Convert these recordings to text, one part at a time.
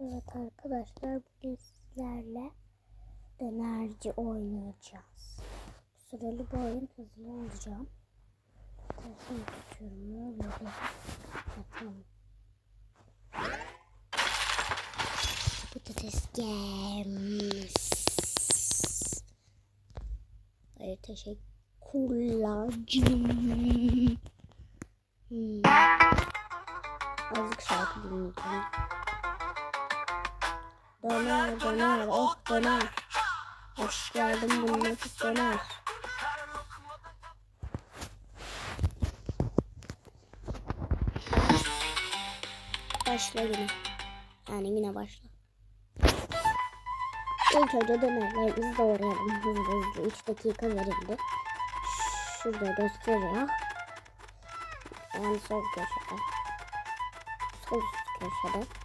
Evet arkadaşlar bugün sizlerle dönerci oynayacağız. Süreli bu oyun hızlı olacağım. Telefonu tutuyorum böyle. Ha, tamam. Patates games. Hayır teşekkürler canım. Hmm. Azıcık şarkı dinleyeceğim. Döner döner oh döner. Hoş geldin bu nefis döner. Başla yine. Yani yine başla. İlk önce dönerlerimizi doğrayalım. Hızlı hızlı 3 dakika verildi. Şurada gösteriyor. Yani sol köşede. Sol köşede.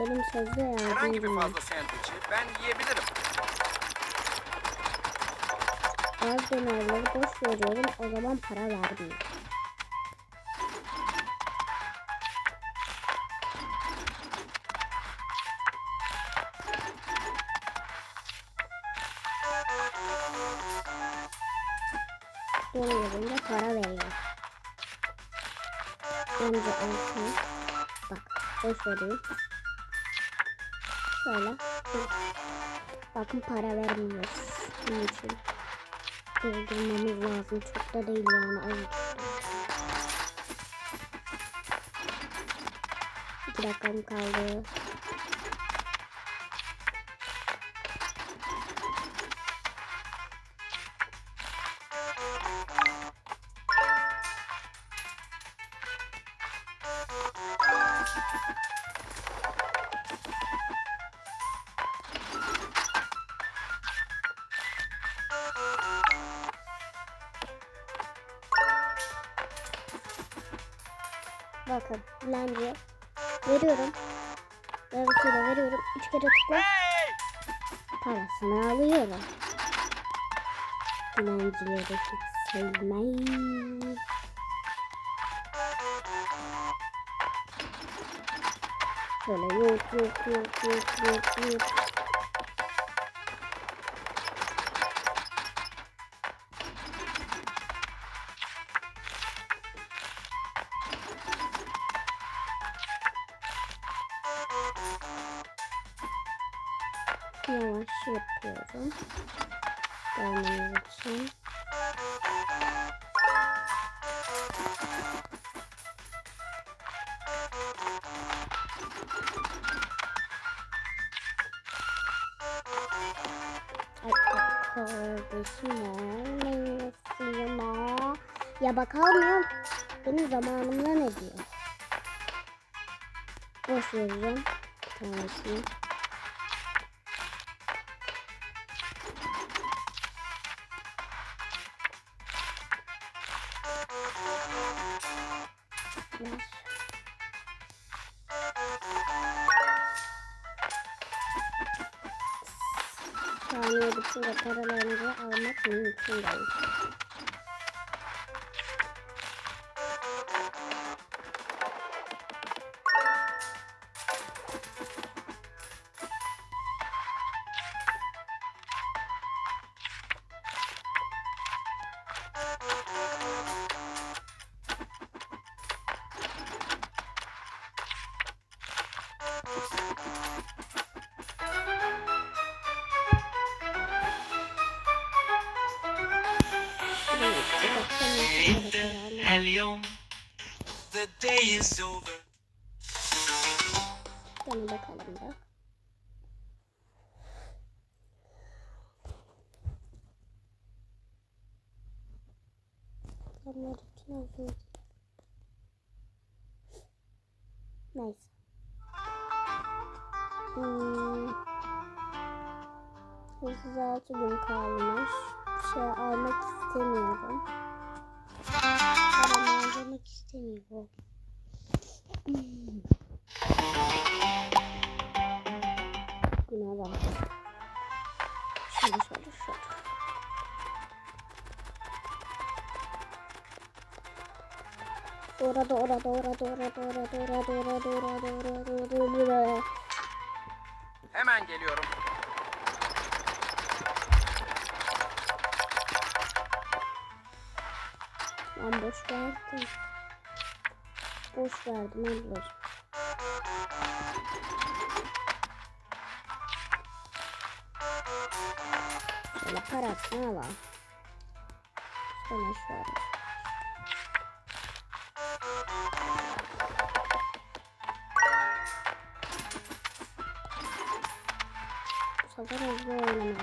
Benim sözde Herhangi bir fazla sandviçi ben yiyebilirim. Az dönerleri boş veriyorum. O zaman para vermiyorum. Dolayısıyla para veriyor. Önce altı. Bak boş vereyim. Şöyle. Bakın para vermiyoruz. Bunun için doldurmamız lazım. Çok da değil yani azıcık. İki dakikam kaldı. Bakın bence veriyorum. Yarısıyla veriyorum. Üç kere tıkla. Parasını alıyorum. Dilencileri hiç sevmem. Şöyle yok yok yok yok yok yok. Yavaş yapıyorum. Görmeniz için. Kardeşim o ya Ya bak almıyorum. Benim zamanımda ne diyor? Boş vereceğim. Ver. Saniye bitince paralarını almak mümkün değil. İçin özür Neyse. Hmm. Hırsız altı gün kalmış. Bir şey almak istemiyorum. Paramı harcamak istemiyorum. Hmm. Buna Dora Dora Dora Dora Dora Dora Dora Dora Dora Dora Hemen geliyorum. Ben boş verdim. Boş verdim ablacığım. Şöyle parasını alalım. Sonra şöyle. kadar hızlı oynamayacağım.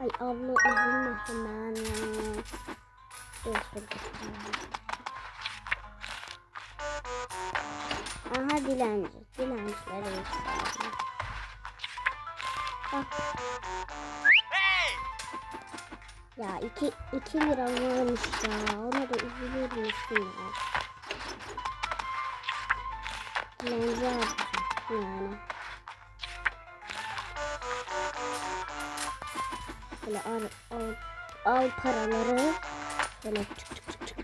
Ay abla üzülme hemen. Görüşmek üzere. Aha dilenci. Dilencilere yükseldim. Bak. Ya iki, iki lira varmış ya. Ona da üzülür müsün ya? Dilenci yapacağım yani. Böyle al, al, al paraları. Böyle çık çık çık çık.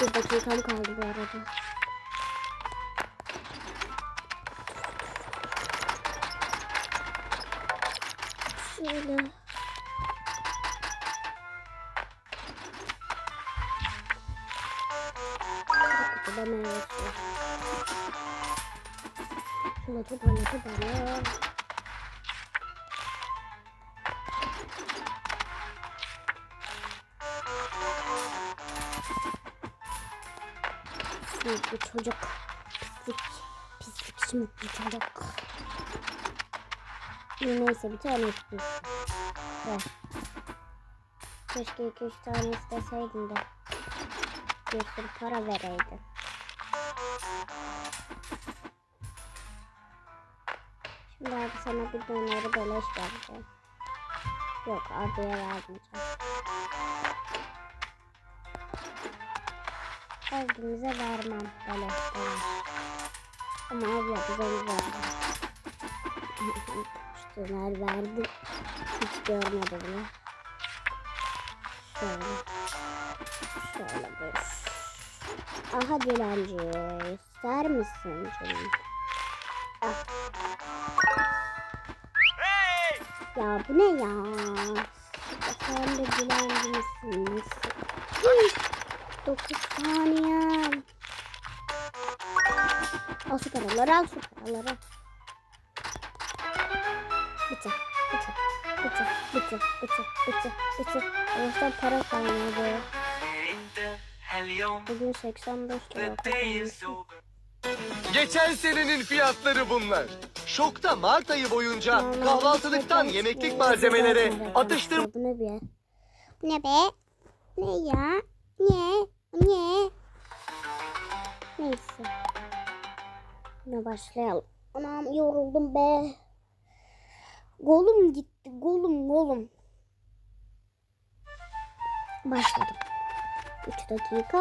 Bir dakikam kaldı bu arada. Kutuda meyve suyu. Şöyle toparla toparla. Sümüklü çocuk. Pislik. Pislik sümüklü çocuk. İyi, Neyse bir tane istiyorsun. Ver. Keşke iki üç tane isteseydin de. Bir sürü para vereydin. Abi sana bir donları beleş vereceğim. Yok abiye vermeyeceğim. Abimize vermem beleş beleş. Ama abla bize verdi. Üç döner verdi. Hiç görmedi bile. Şöyle. Şöyle bir. Aha dilenci. İster misin canım? Ya bu ne ya? Sen de? Hıh, Dokuz saniyem. Al şu paraları al şu paraları. Bitti. Bitti. Bitti. Bitti. Bitti. Bitti. Bitti. Allah'tan para kalmadı. Bugün 85 lira Geçen senenin fiyatları bunlar. Şokta Mart ayı boyunca kahvaltılıktan yemeklik malzemelere, atıştırma Bu ne be? Ne be? Ne ya? Ne? Ne? Neyse. Yine başlayalım. Anam yoruldum be. Golum gitti. Golum golum. Başladım. 3 dakika.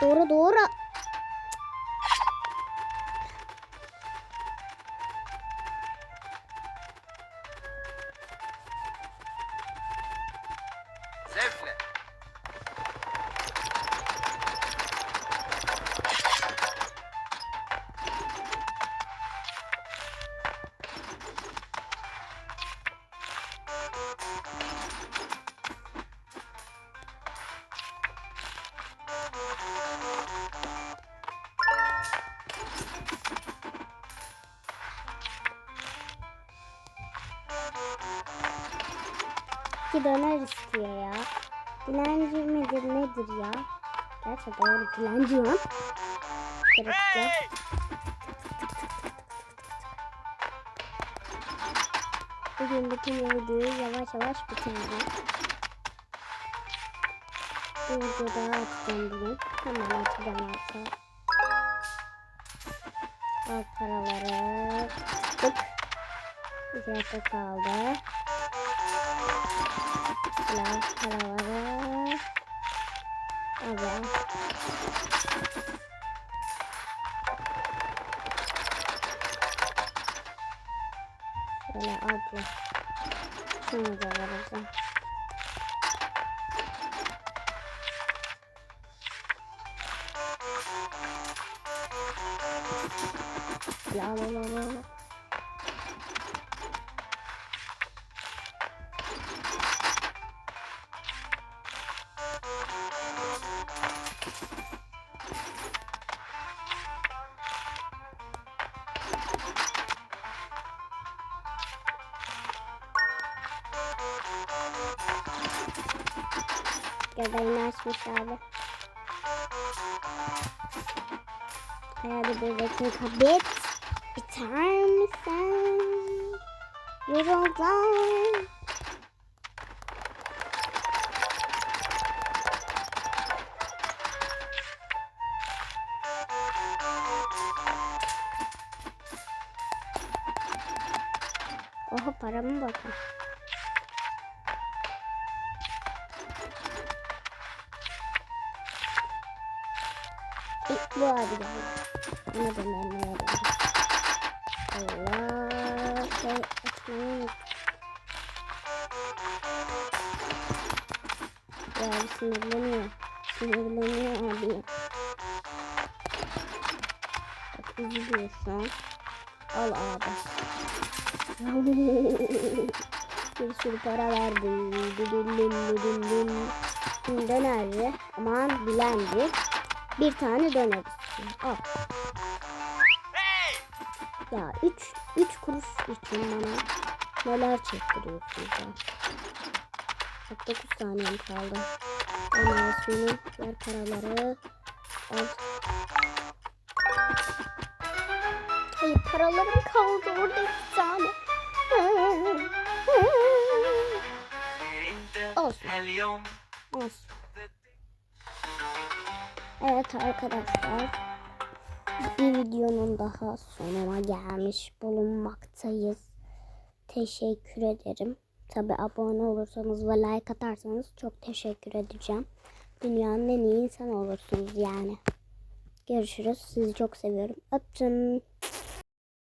Doğru doğru. İki döner istiyor ya. Dilenci midir nedir ya? Gerçi doğru dilenci lan. Gerekli. Bugün bütün videoyu yavaş yavaş bitireceğim. Bir video daha atacağım bugün. Hemen atacağım artık. Al paraları. Tık. Dakika kaldı. Silah paraları. Evet. Şöyle abla. Şunu da vereceğim. La la la la la. Göbeğini açmış abi. Hadi bir dakika bit. Biter misin? Yoruldum. Oha paramı bakın. Bu abi geldi. Ona da ben verelim. Allah şey açmayı unuttum. Ya abi sinirleniyor. Sinirleniyor abi. Bak üzülüyor şu an. Al abi. Bir sürü para verdim. Dün dün dün dün. Şimdi dönerci. Aman bilendi. Bir tane döner Al. Ya 3 3 kuruş için bana neler çektiriyorsunuz ya. 9 saniyem kaldı. Ondan sonra ver paraları. Al. Hayır paralarım kaldı orada bir tane. Olsun. Olsun. Evet arkadaşlar. Bir videonun daha sonuna gelmiş bulunmaktayız. Teşekkür ederim. Tabi abone olursanız ve like atarsanız çok teşekkür edeceğim. Dünyanın en iyi insanı olursunuz yani. Görüşürüz. Sizi çok seviyorum. Öptüm.